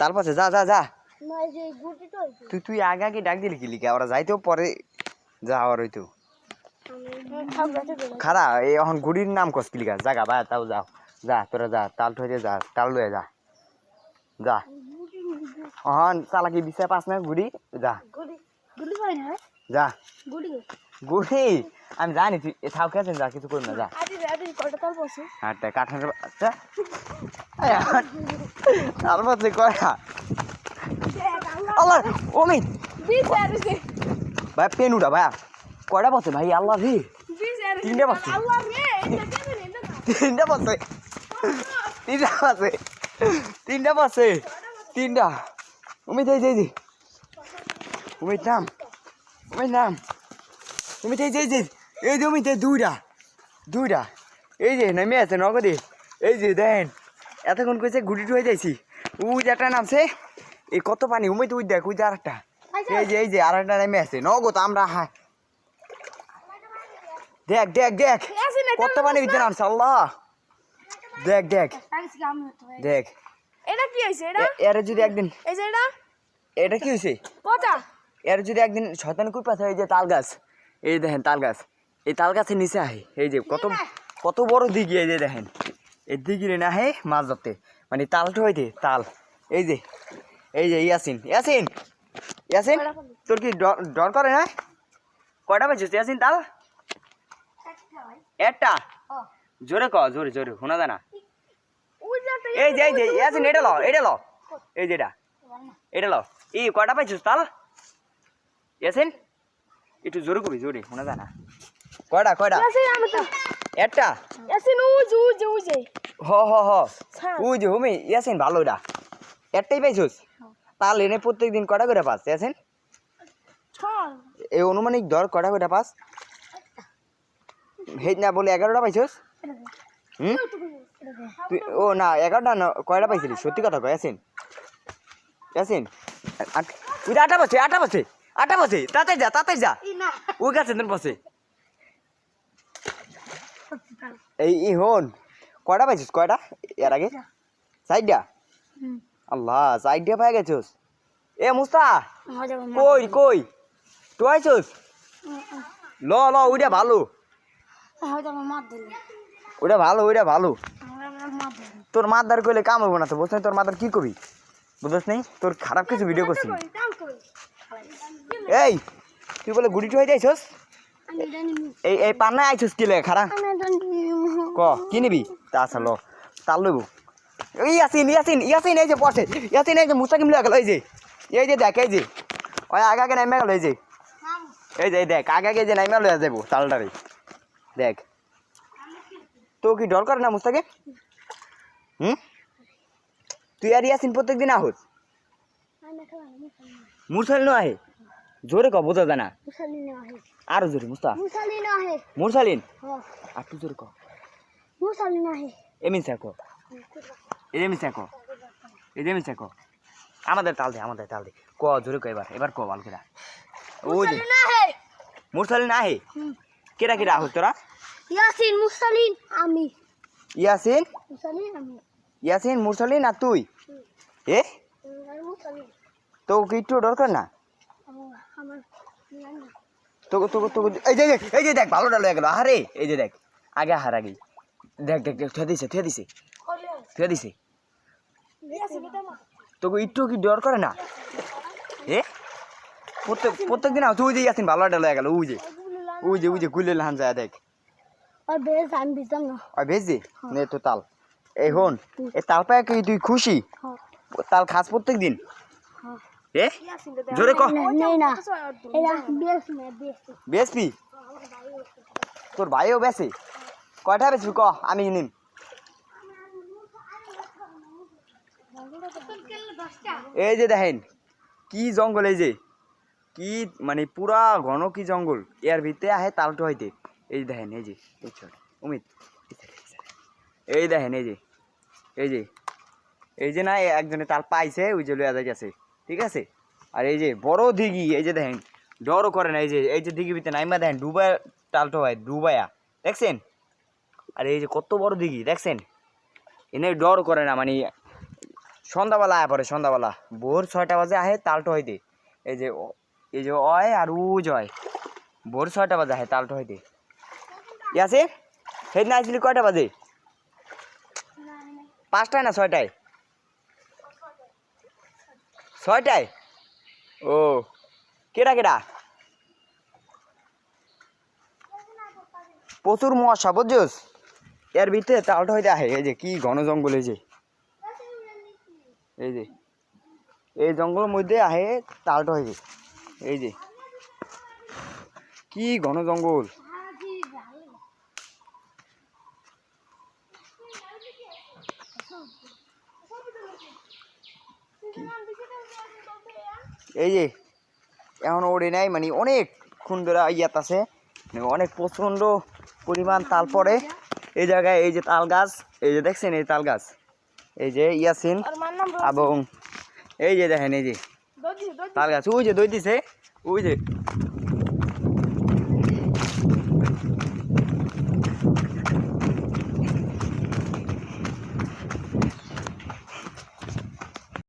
তাল পাশে যা যা যা। তুই তুই আগে আগে ডাক দিলি কি লিখে? ওরা যাইতেও পরে যা আবার হইতো। খারা এই এখন গুড়ির নাম কস কি লিখা? জাগা বা তাও যাও যা তোরা যা তাল ঠয়ে যা তাল লয়ে যা। যা। হন চালাকি বিচার পাস না গুড়ি যা। যা। গুড়ি। আমি জানি তুই এ থাও যা কিছু করবি না যা। হাটটা কাঠার আচ্ছা তার মধ্যে কয়টা আল্লাহ, অমিত। ভাই, পেন উঠা, ভাইয়া। কয়টা বসে ভাই? আল্লাহ রে। তিনটে না তিনটা বসে তিনটা বসে তিনটা বসে তিনটা। অমিত, এই যে অমিত, নাম। অমিত নাম। অমিত, এই যে এই যে। এই যে, অমিত দুইটা। দুইটা। এই যে নেমে আছে, নগদে। এই যে, দেন। এতক্ষণ কইছে গুটি হয়ে যাইছি উই একটা নামছে এই কত পানি উমিত উই দেখ উই যে আর একটা এই যে এই যে আর একটা নেমে আছে। নগদ আমরা হ্যাঁ। দেখ দেখ দেখ। কত পানি ভিতরে নামছে আল্লাহ। দেখ দেখ। তো দেখ। এটা কি হইছে এটা? এর যদি একদিন এই যে এটা? এটা কি হয়েছে পচা। এর যদি একদিন শয়তান কুই পাশে এই যে তাল গাছ। এই দেখেন তাল গাছ। এই তাল গাছের নিচে আহে। এই যে কত কত বড় দিঘি এই যে দেখেন। এই দিঘিরে না, হে মাছ ধরতে মানে তালটা হইতে তাল। এই যে এই যে, ইয়াসিন। ইয়াসিন ইয়াসিন, তোর কি ডর করে না? কয়টা পাইছিস ইয়াসিন, তাল? একটা। জোরে ক, জোরে জোরে, শোনা যায় না। এই যে এই যে, ইয়াসিন, এটা ল এটা ল। এই যে এটা এটা ল। এই কয়টা পাইছিস, তাল? ইয়াসিন, একটু জোরে করবি জোরে, শোনা যায় না। কয়টা কয়টা? আছে আমি তো একটা আছে নো জু জু জে হ হ। হ যে হুমি ইয়াসিন ভালো এটা একটাই পাইছিস? তাল এনে প্রত্যেক দিন কটা করে পাস ইয়াসিন? এই অনুমানিক দর কটা করে পাস? হেজ না বলে এগারোটা পাইছিস? হুম? তুই ও না এগারোটা না কয়টা পাইছিলি সত্যি কথা কয় ইয়াসিন। ইয়াসিন যে আটা বসে আটা বসে আটা বসে। তাতে যা তাতে যা। ওই গাছে তোর বসে। এই এই হন কয়টা পাইছিস? কয়টা? এর আগে? সাইডটা আল্লাহ সাইডটা পাই গেছিস? এ মুস্তা কই কই? তুই আইছিস? ল ল ওইটা ভালো। ওইটা ভালো ওইটা ভালো। তোর মাদার কইলে কাম হব না তো বুঝছ তোর মাদার কি করবি বুঝছ নেই তোর খারাপ কিছু ভিডিও করছিস এই তুই বলে গুড়িটি হয়ে যাইছস? এই এই পান্নায় আইছস কি লে জানি ক কি নিবি? তা আসলো তার লইব। ইয়াসিন ইয়াসিন ইয়াসিন এই যে পড়ছে ইয়াসিন এই যে মুস্তাকিম লয়ে গেল এই যে। এই যে দেখ এই যে। ওই আগে আগে নাইমা গেল এই যে। এই যে দেখ আগে আগে যে নাইমা লয়ে যাব তালটারে দেখ। তো কি ডর করে না মুস্তাকিম হুম? তুই আর ইয়াসিন প্রত্যেক দিন আহস মুরসাল নয় জোরে ক বোঝা যায় না। আরও জোরে মুস্তা মুরসালিন? আর তুই জোরে ক। মুসালি না হে এমিন স্যাকো এমিন স্যাকো এমিন আমাদের তাল দে আমাদের তাল দে। ক জোরে ক এবার এবার ক বাল কেরা। ওই যে। মুরসালিন আহে। কেরা কেরা আহস তোরা? ইয়াসিন মুসালিন আমি। ইয়াসিন? মুসালিন আমি। ইয়াসিন মুরসালিন আর তুই? এ? তো কি একটু দরকার না? আমার আমার জানি না। তো তো তো এই যে এই যে দেখ ভালোটা লয়ে গেল। আরে এই যে দেখ আগে হার আগে। দেখ দেখ দেখ থুয়ে দিছে থুয়ে দিছে। থুয়ে দিছে। ইয়াসিন এটা মা। তোকে একটু কি ডর করে না? এ? প্রত্যেক প্রত্যেক দিন তুই যে ইয়াসিন ভালোটা লয়ে গেল ওই যে ওই যে ওই যে গুলে লাহান যায় দেখ। আর বেশ আমি দিতাম না। আর ভেজ দে নে তো তাল। এই হন এ তাল পায় কি তুই খুশি? হ্যাঁ। তাল খাস প্রত্যেক দিন হ্যাঁ এ? জোরে ক। নেই না এটা বেশ না বেশ। বেসপি তোর ভাইও বেসে কয়টা বেসবি ক? আমি নিম। এই যে দেখেন কি জঙ্গল এই যে। কি মানে পুরা ঘন কি জঙ্গল। এর ভিতরে আহে তালটো হইতে। এই যে দেখেন এই যে অমিত এই দেখেন এই যে এই যে। এই যে না একজনে তাল পাইছে ওই যে লইয়া যাই গেছে ঠিক আছে? আর এই যে বড় দিঘি, এই যে দেখেন, ডরও করে না, এই যে এই যে দিঘি ভিতরে নাইমা দেখেন, ডুবাই তালটো হয় ডুবাইয়া, দেখছেন? আর এই যে কত বড় দিঘি, দেখছেন? এনে ডর করে না মানে সন্ধ্যাবেলা আয় পরে সন্ধ্যাবেলা। ভোর ছয়টা বাজে আহে তালটো হইতে এই যে এই যে অয় আর উ জয় ভোর ছয়টা বাজে আহে তালটো হইতে দে ইয়াসে সেদিন আসলি কয়টা বাজে? পাঁচটায় না ছয়টায়? ছয়টায়? ও কেটা কেডা? প্রচুর মশা, বুঝছস? এর ভিতরে তালটা হইতে আহে এই যে কি ঘন জঙ্গল এই যে। এই যে, এই জঙ্গলের মধ্যে আহে তালটা হয়ে এই যে। কি ঘন জঙ্গল। এই যে এখন ওড়ে নেয় মানে অনেক সুন্দর ইয়াত আছে। মানে অনেক প্রচণ্ড পরিমাণ তাল পরে এই জায়গায় এই যে তাল গাছ এই যে দেখছেন এই তাল গাছ? এই যে ইয়াসিন এবং এই যে দেখেন এই যে তাল গাছ ওই যে দই দিছে ওই যে।